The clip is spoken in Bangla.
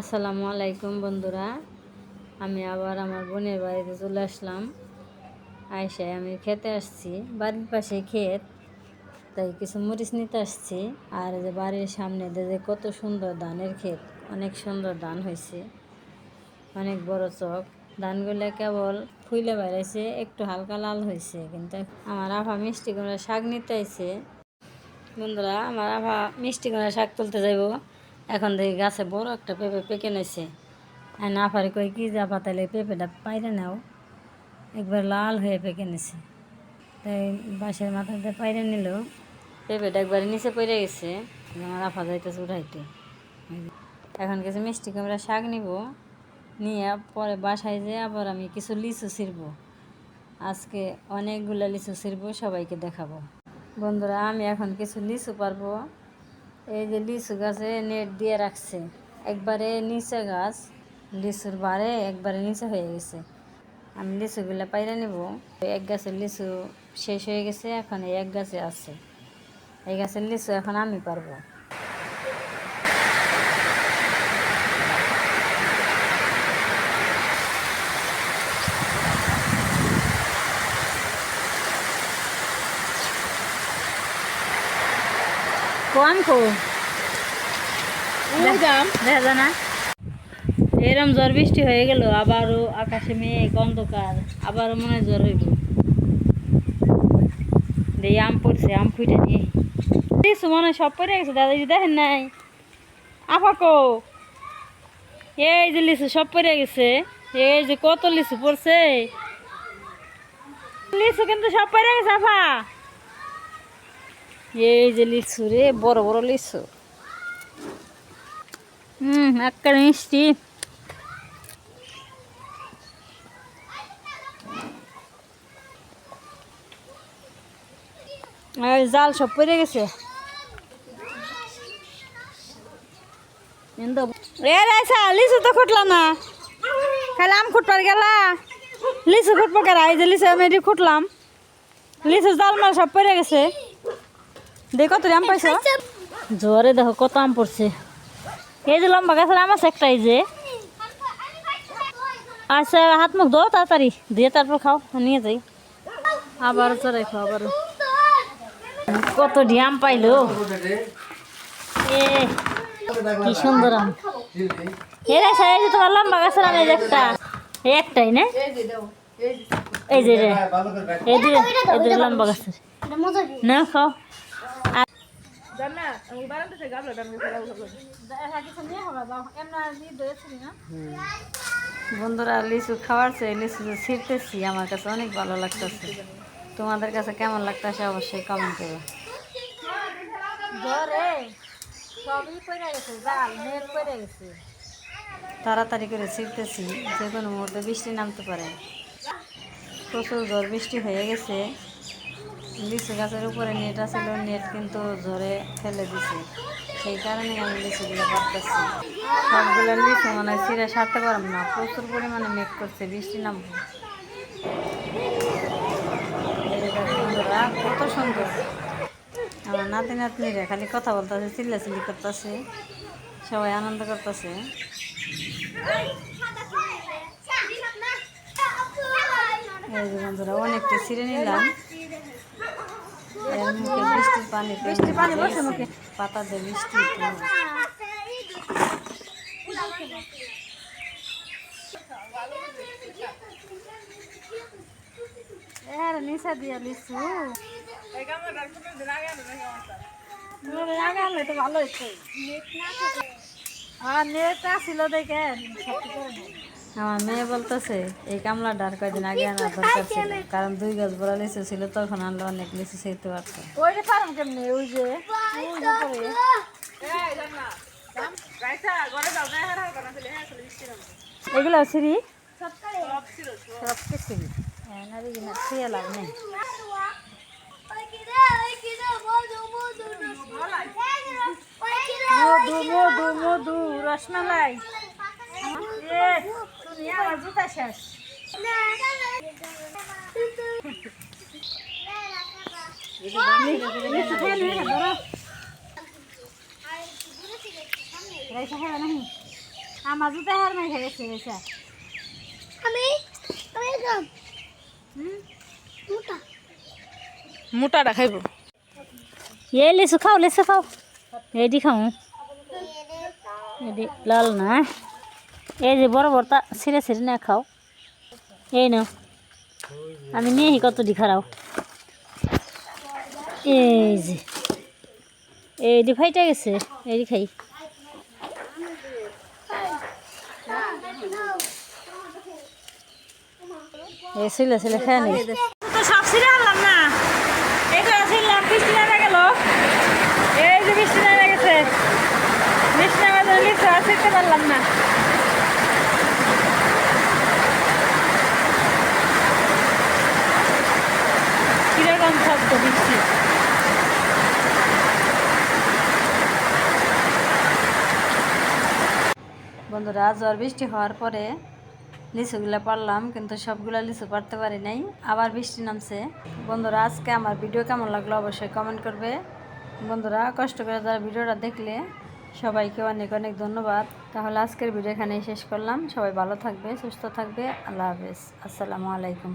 আসসালামু আলাইকুম বন্ধুরা। আমি আবার আমার বোনের বাড়িতে চলে আসলাম। আয়সায় আমি খেতে আসছি, বাড়ির পাশে ক্ষেত, তাই কিছু মরিচ নিতে আসছি। আর যে বাড়ির সামনে যে কত সুন্দর ধানের ক্ষেত, অনেক সুন্দর ধান হয়েছে, অনেক বড় চক। ধানগুলো কেবল ফুলে বেড়াইছে, একটু হালকা লাল হয়েছে, কিন্তু আমার আভা মিষ্টি কুমড়া শাক নিতে আইছে। বন্ধুরা, আমার আভা মিষ্টি কুমড়া শাক তুলতে যাইব। এখন দেখি গাছে বড় একটা পেঁপে পেকে নিয়েছে আর না পারি কই কি যা পাতালে পেঁপেটা পাইরে নাও। একবার লাল হয়ে পেকে নিছে। তাই বাঁশের মাথাতে পাইরে নিল। পেঁপেটা একবার নিচে পড়ে গেছে। আমার আফা যাইতেছে উঠাইতে। এখন কিছু মিষ্টি কুমড়া শাক নিব। নিয়ে পরে বাসায় যেয়ে আবার আমি কিছু লিচু ছিড়ব। আজকে অনেকগুলো লিচু ছিড়ব, সবাইকে দেখাবো। বন্ধুরা, আমি এখন কিছু লিচু পারব। এই যে লিচু গাছে নেট দিয়ে রাখছে। একবারে নিচে গাছ, লিচুর বারে একবারে নিচে হয়ে গেছে। আমি লিচুগুলো পাইরে নেব। এক গাছের লিচু শেষ হয়ে গেছে, এখন এক গাছে আছে। এই গাছের লিচু এখন আমি পারব। কোন কো দেখা না? এরম ঝড় বৃষ্টি হয়ে গেল আবারও আকাশে মেঘ অন্ধকার আবারও মনে জ্বর হইব। আম পড়ছে আম ফুটে নিয়ে। লিচু মনে সব পড়ে গেছে দাদা দেখেন নাই। আপাকো এই যে লিচু সব পড়ে গেছে। এই যে কত লিচু পড়ছে। লিচু কিন্তু সব পড়ে গেছে আফা। এই যে লিচু রে, বড় বড় লিচু। হুম, একটা মিষ্টি। জাল সব পড়ে গেছে। লিচু তো খুটলাম না। খালি আম খুটবার গেলা। লিচু খুটবো কেরা? এই যে লিচু আমি খুটলাম। লিচু জাল মাল সব পড়ে গেছে। দেখ কত আম পাইছ? জ্বরে দেখো কত আম পড়ছে। এই যে লম্বা গাছের আম আছে একটা এই যে। আচ্ছা হাত মুখ দো তাড়াতাড়ি দিয়ে তারপর খাও নিয়ে যাই। আবার চড়াই খাও আবারও কত ডিয়াম পাইলো। এ কি সুন্দর আম। এ রে স্যার এই যে তোমার লম্বা গাছের আম একটা। একটাই না? এই যে রে এই যে এই যে লম্বা গাছের। না খাও। বন্ধুরা লিচু খাওয়ার চেয়ে লিচু যে ছিঁড়তেছি আমার কাছে অনেক ভালো লাগতেছে। তোমাদের কাছে কেমন লাগতেছে অবশ্যই কমেন্ট করো সবই পড়ে গেছে জাল নেট পড়ে গেছে। তাড়াতাড়ি করে ছিঁড়তেছি যে কোনো মুহূর্তে বৃষ্টি নামতে পারে। প্রচুর ঝড় বৃষ্টি হয়ে গেছে। লিচু গাছের উপরে নেট আছিল নেট কিন্তু ঝরে ফেলে দিছে। সেই কারণে আমি লিচুগুলো পারতেছি সবগুলো লিচু মানে ছিঁড়ে সারতে পারব না প্রচুর পরিমাণে মেঘ করছে বৃষ্টি বন্ধুরা, কত সুন্দর। আমার নাতি নাতনিরা খালি কথা বলতেছে চিল্লাচিল্লি করতেছে সবাই আনন্দ করতেছে। বন্ধুরা অনেকটা ছিঁড়ে নিলাম। বৃষ্টির পানি বৃষ্টির পানি বসে মুখে পাতা দিয়ে বৃষ্টি এর নিচা দিয়া লিচু আগে আনলে তো ভালো হতো আর নেট আসছিল দেখেন আমার মেয়ে বলতেছে এই কামলা ডার কয়দিন আগে আনার দরকার ছিল। কারণ দুই গাছ বড় লিচু ছিল তখন আনলে অনেক লিচু সেতে পারতো। ওইটা পারম কেমনি? ওই যে এগুলো সিঁড়ি? সব কিছু হ্যাঁ না দিদি না শুয়ে লাভ নেই। মধু মধু মধু রসমালাই। জুতা শেষ? আমার জুতা হার মাই খেয়েছে বেশা আমি মোটাটা খাইব। এই লিচু খাও লিচু খাও। এইটি খাও। এটি লাল না। এই যে বড় বড় তা ছিঁড়ে ছিঁড়ে না খাও। এই নাও। আমি নিয়ে কত দি খারাও। এই যে। এইটি ফাইটা গেছে এইটি খাই। এই না। এই যে গেছে। পারলাম না। বন্ধুরা, ঝড় বৃষ্টি হওয়ার পরে লিচুগুলো পারলাম, কিন্তু সবগুলো লিচু পারতে পারি নাই। আবার বৃষ্টি নামছে। বন্ধুরা, আজকে আমার ভিডিও কেমন লাগল অবশ্যই কমেন্ট করবে। বন্ধুরা, কষ্ট করে যারা ভিডিওটা দেখলে সবাইকে অনেক অনেক ধন্যবাদ। তাহলে আজকের ভিডিও এখানেই শেষ করলাম। সবাই ভালো থাকবে, সুস্থ থাকবে। আল্লাহ হাফেজ। আসসালামু আলাইকুম।